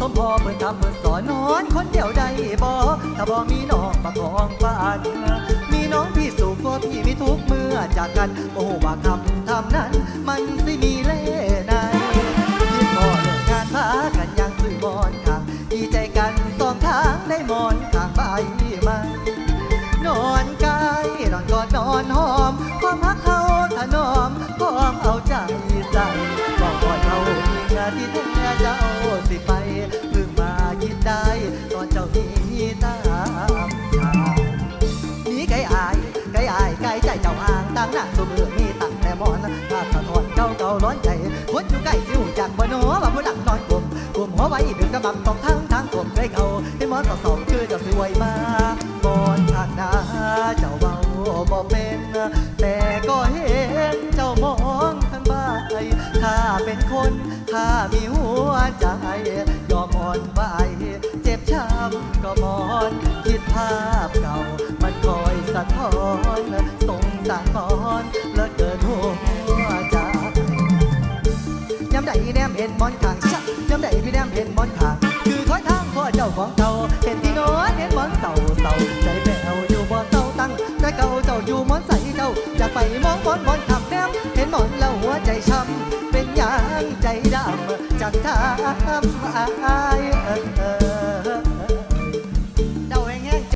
สมพอเพิ่นทำเพิ่นสอนนอนคนเดียวได้บ่ถ้าบ่มีน้องประคองปานมีน้องพี่สุขกว่าพี่มีทุกเมื่อจากกันโอ้ว่าคำทำนั้น มันสิมีเล่ห์ในพี่พอเลิกงานพากันยังสื่อบอนค่ะดีใจกันสองทางได้มอนทางใบมานอนกายนอนกอดนอนหอมความรักเขาถนอมพร้อมเอาใจใส่บอกก่อนเขาเมียที่แท้เจ้าางหน้าสมือมีตั้งแต่มอนภาพสะท้อนเก่าเก่าร้อนใจคนอยู่ใกล้สิวจากบ่หนอว่าผู้หลังนอนกลมกลมหัวไว้ดึงกระบังตองทั้งทั้งกลมได้เขาให้มอนสอสองคือเจ้าสวยมาบอนทางหน้าเจ้าเบาบ่เป็น แต่ก็เห็นเจ้ามองทางบ้านถ้าเป็นคนถ้ามีหัวใจยอมอ่อนไหวเจ็บช้ำก็มอนคิดภาพเก่ามันคอยสะท้อน พี่แนมเห็นหมอนขางชักย้ำไดพี่แนมเห็นหมอนขางคือคอยทางพ่อเจ้าของเก่าเห็นที่โน้นเห็นหมอนเศร้าเศร้าใจแผ่วอยู่บ่เศร้าตั้งแต่เก่าเจ้าอยู่หมอนใสเจ้าอยากไปมองหมอนหมอนขับแนมเห็นหมอนแล้วหัวใจช้ำเป็นอย่างใจดำจังทำอาย